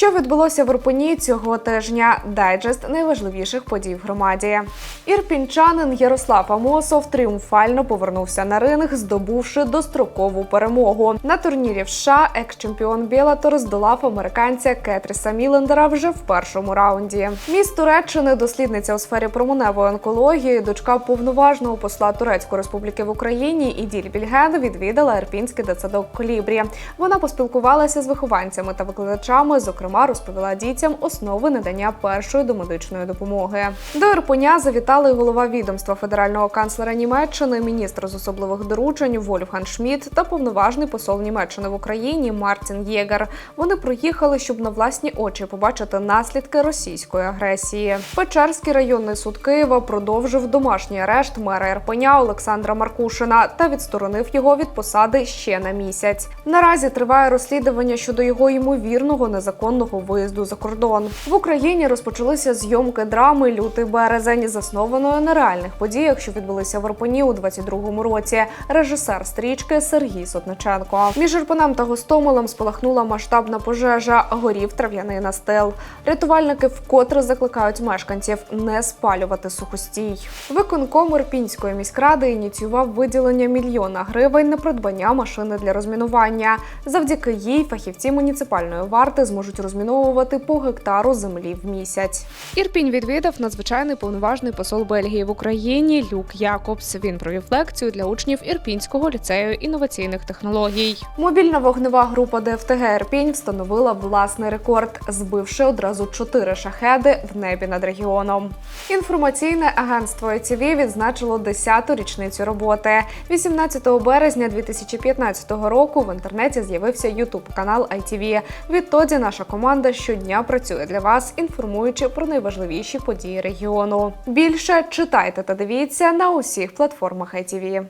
Що відбулося в Ірпені цього тижня? Дайджест найважливіших подій в громаді. Ірпінчанин Ярослав Амосов тріумфально повернувся на ринг, здобувши дострокову перемогу. На турнірі в США екс-чемпіон Білатор здолав американця Кетріса Мілендера вже в першому раунді. Міс Туреччини, дослідниця у сфері променевої онкології, дочка повноважного посла Турецької республіки в Україні Іділь Більген відвідала ірпінський дитсадок Колібрі. Вона поспілкувалася з вихованцями та викладачами. Зокрема, розповіла дітям основи надання першої домедичної допомоги. До Ірпеня завітали голова відомства федерального канцлера Німеччини, міністр з особливих доручень Вольфган Шмідт та повноважний посол Німеччини в Україні Мартін Єгер. Вони приїхали, щоб на власні очі побачити наслідки російської агресії. Печерський районний суд Києва продовжив домашній арешт мера Ірпеня Олександра Маркушина та відсторонив його від посади ще на місяць. Наразі триває розслідування щодо його ймовірного незаконного виїзду за кордон. В Україні розпочалися зйомки драми Лютий березень, заснованої на реальних подіях, що відбулися в Ірпені у 22-му році. Режисер стрічки Сергій Сотниченко. Між Ірпенем та Гостомелем спалахнула масштабна пожежа, горів трав'яний настил. Рятувальники вкотре закликають мешканців не спалювати сухостій. Виконком Ірпінської міськради ініціював виділення мільйона гривень на придбання машини для розмінування. Завдяки їй фахівці муніципальної варти зможуть розміновувати по гектару землі в місяць. Ірпінь відвідав надзвичайний повноважний посол Бельгії в Україні Люк Якобс. Він провів лекцію для учнів Ірпінського ліцею інноваційних технологій. Мобільна вогнева група ДФТГ Ірпінь встановила власний рекорд, збивши одразу чотири шахеди в небі над регіоном. Інформаційне агентство ЕЦВ відзначило 10-ту річницю роботи. 18 березня 2015 року в інтернеті з'явився ютуб канал ITV. Відтоді наша команда щодня працює для вас, інформуючи про найважливіші події регіону. Більше читайте та дивіться на усіх платформах ITV.